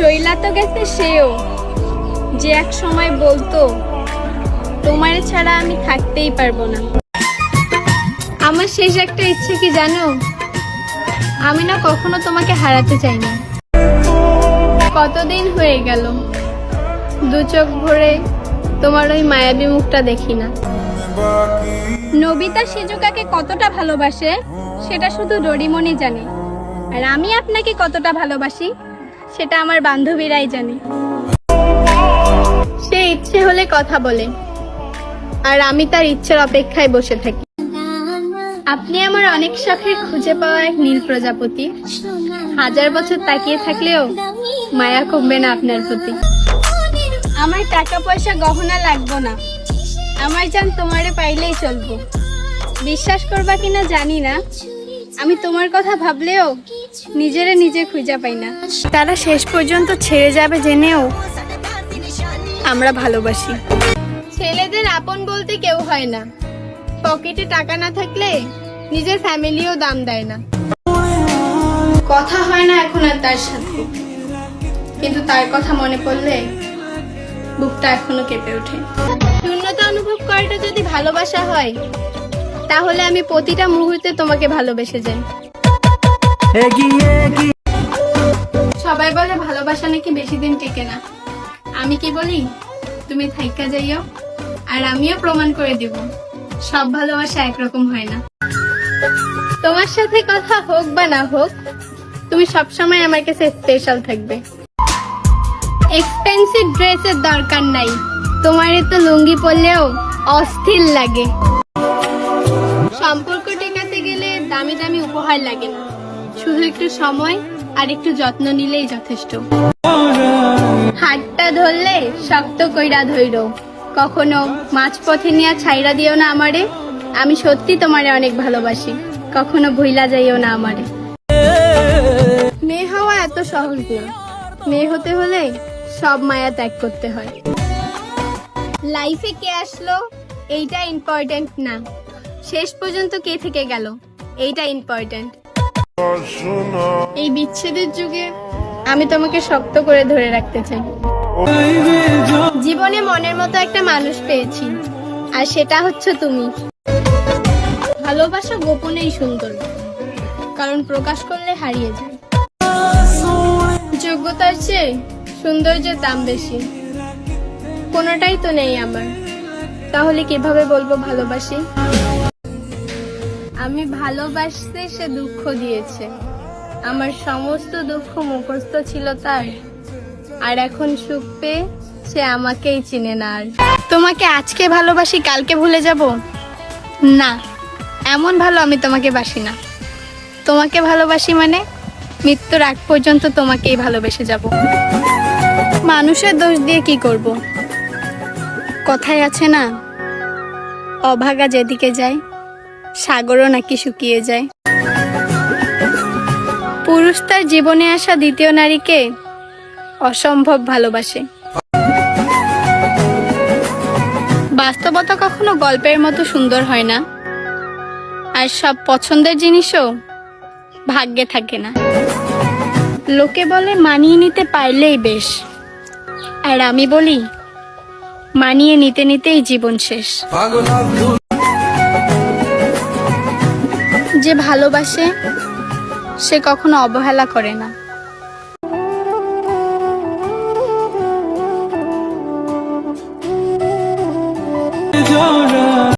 চইলা তো গেছে সেও। যে এক সময় বলতো, তোমার ছাড়া আমি থাকতেই পারব না। আমার শেষ একটা ইচ্ছে কি জানো? আমি না কখনো তোমাকে হারাতে চাই না। কতদিন হয়ে গেল, দু চোখ ভরে তোমার ওই মায়াবী মুখটা দেখি না। নবিতা সিজুকাকে কতটা ভালোবাসে, সেটা শুধু ডরিমনি জানে। আর আমি আপনাকে কতটা ভালোবাসি সেটা আমার বান্ধবীরাই জানে। সে ইচ্ছে হলে কথা বলে, আর আমি তার ইচ্ছের অপেক্ষায় বসে থাকি। আপনি আমার অনেক শখের খুঁজে পাওয়া এক নীল প্রজাপতি। হাজার বছর তাকিয়ে থাকলেও মায়া কমবে না আপনার প্রতি। আমার টাকা পয়সা গহনা লাগবো না। আমার যান তোমারে পাইলেই চলবো। বিশ্বাস করবা কিনা জানি না। আমি তোমার কথা ভাবলেও নিজেরে নিজে খুঁজে পাই না। তারা শেষ পর্যন্ত ছেড়ে যাবে জেনেও আমরা ভালোবাসি। ছেলেদের আপন বলতে কেউ হয় না। পকেটে টাকা না থাকলে নিজের ফ্যামিলিও দাম দেয় না। কথা হয় না এখন আর তার সাথে। কিন্তু তার কথা মনে পড়লে বুকটা এখনও কেঁপে ওঠে। শূন্যতা অনুভব করাটা যদি ভালোবাসা হয়, তাহলে আমি প্রতিটা মুহূর্তে তোমাকে ভালোবেসে যাই। সবাই বলে ভালোবাসা নাকি বেশি দিন টেকে না। আমি কি বলি? তুমি থাইকা যাইও, আর আমিও প্রমাণ করে দিব। সব ভালোবাসা একরকম হয় না। তোমার সাথে কথা হোক বা না হোক, তুমি সবসময় আমার কাছে স্পেশাল থাকবে। এক্সপেন্সিভ ড্রেসের দরকার নাই। তোমার তো লুঙ্গি পরলেও অস্থির লাগে। সম্পর্ক টেকাতে গেলে দামি দামি উপহার লাগে না। শুধু একটু সময় আর একটু যত্ন নিলেই যথেষ্ট। হাতটা ধরলে শক্ত কইরা ধইর। কখনো মাঝপথে নিয়ে ছাইরা দিও না আমারে। আমি সত্যি তোমারে অনেক ভালোবাসি। কখনো ভুইলা যাইও না আমারে। মেয়ে হওয়া এত সহজ মেয়ে হতে হলে সব মায়া ত্যাগ করতে হয়। লাইফে কে আসলো? এইটা ইম্পর্টেন্ট না। শেষ পর্যন্ত কে থেকে গেল? এইটা ইম্পর্টেন্ট এই বিচ্ছেদের যুগে আমি তোমাকে শক্ত করে ধরে রাখতে চাই। জীবনে মনের মতো একটা মানুষ পেয়েছি, আর সেটা হচ্ছে তুমি। ভালোবাসা গোপনেই সুন্দর, কারণ প্রকাশ করলে হারিয়ে যায়। যোগ্যতার চেয়ে সৌন্দর্যের দাম বেশি। কোনোটাই তো নেই আমার। তাহলে কীভাবে বলব ভালোবাসি? আমি ভালোবাসতে সে দুঃখ দিয়েছে। আমার সমস্ত দুঃখ মুখস্থ ছিল তার। আর এখন সুখ পেয়ে সে আমাকেই চিনে না আর। তোমাকে আজকে ভালোবাসি, কালকে ভুলে যাব? না, এমন ভালো আমি তোমাকে বাসি না। তোমাকে ভালোবাসি মানে মৃত্যুর আগ পর্যন্ত তোমাকেই ভালোবেসে যাব। মানুষের দোষ দিয়ে কি করব? কথায় আছে না, অভাগা যেদিকে যায় সাগরও নাকি শুকিয়ে যায়। পুরুষ তার জীবনে আসা দ্বিতীয় নারীকে অসম্ভব ভালোবাসে। বাস্তবতা কখনো গল্পের মতো সুন্দর হয় না। আর সব পছন্দের জিনিসও ভাগ্যে থাকে না। লোকে বলে, মানিয়ে নিতে পারলেই বেশ। আর আমি বলি, মানিয়ে নিতে নিতেই জীবন শেষ। যে ভালোবাসে সে কখনো অবহেলা করে না।